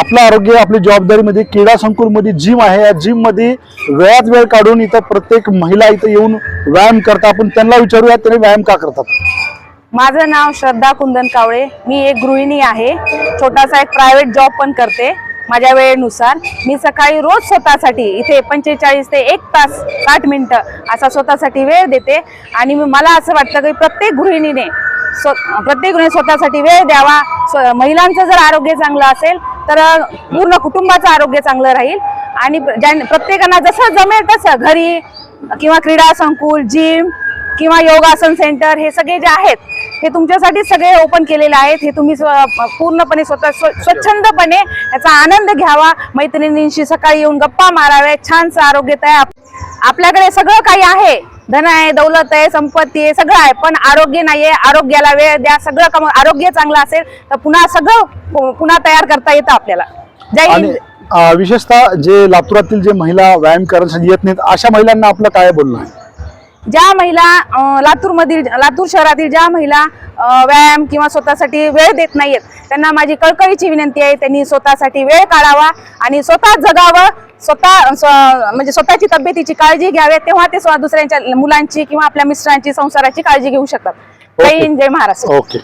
आपलं आरोग्य आपली जबाबदारीमध्ये क्रीडा संकुलमध्ये जिम आहे. या जिममध्ये वेळात वेळ काढून इथं प्रत्येक महिला इथं येऊन व्यायाम करतात. आपण त्यांना विचारूया त्यांनी व्यायाम का करतात? माझं नाव श्रद्धा कुंदन कावळे. मी एक गृहिणी आहे. छोटासा एक प्रायव्हेट जॉब पण करते माझ्या वेळेनुसार. मी सकाळी रोज स्वतःसाठी इथे पंचेचाळीस ते एक तास साठ मिनटं असा स्वतःसाठी वेळ देते. आणि मला असं वाटतं की प्रत्येक गृहिणीने स्व प्रत्येक गृहिणी स्वतःसाठी वेळ द्यावा. स्व- महिलांचं जर आरोग्य चांगलं असेल तर पूर्ण कुटुंबाचं आरोग्य चांगलं राहील. आणि ज्या- प्रत्येकांना जसं जमेल तसं घरी किंवा क्रीडा संकुल जिम किंवा योगासन सेंटर हे सगळे जे आहेत हे तुमच्यासाठी सगळे ओपन केलेले आहेत. हे तुम्ही स्व- पूर्णपणे स्वतः स्व- स्वच्छंदपणे याचा आनंद घ्यावा. मैत्रिणींशी सकाळी येऊन गप्पा माराव्या छानसं आरोग्य तयार आपल्याकडे सगळं काही आहे. धन आहे दौलत आहे संपत्ती आहे सगळं आहे. पण आरोग्य नाहीये आरोग्याला वेळ द्या सगळं कम आरोग्य चांगलं असेल तर पुन्हा सगळं पुन्हा तयार करता येतं आपल्याला. जय हिंद. विशेषतः जे लातूरातील जे महिला व्यायाम करण्यासाठी येत नाहीत अशा महिलांना आपलं काय बोलणं आहे? ज्या महिला लातूर मधील लातूर शहरातील ज्या महिला व्यायाम किंवा स्वतःसाठी वेळ देत नाहीयेत त्यांना माझी कळकळीची विनंती आहे त्यांनी स्वतःसाठी वेळ काढावा आणि स्वतः जगावं स्वतः स्व- म्हणजे स्वतःची तब्येतीची काळजी घ्यावी तेव्हा ते दुसऱ्यांच्या मुलांची किंवा आपल्या मिस्टरांची संसाराची काळजी घेऊ शकतात. जय ओके. हिंद जय महाराष्ट्र. ओके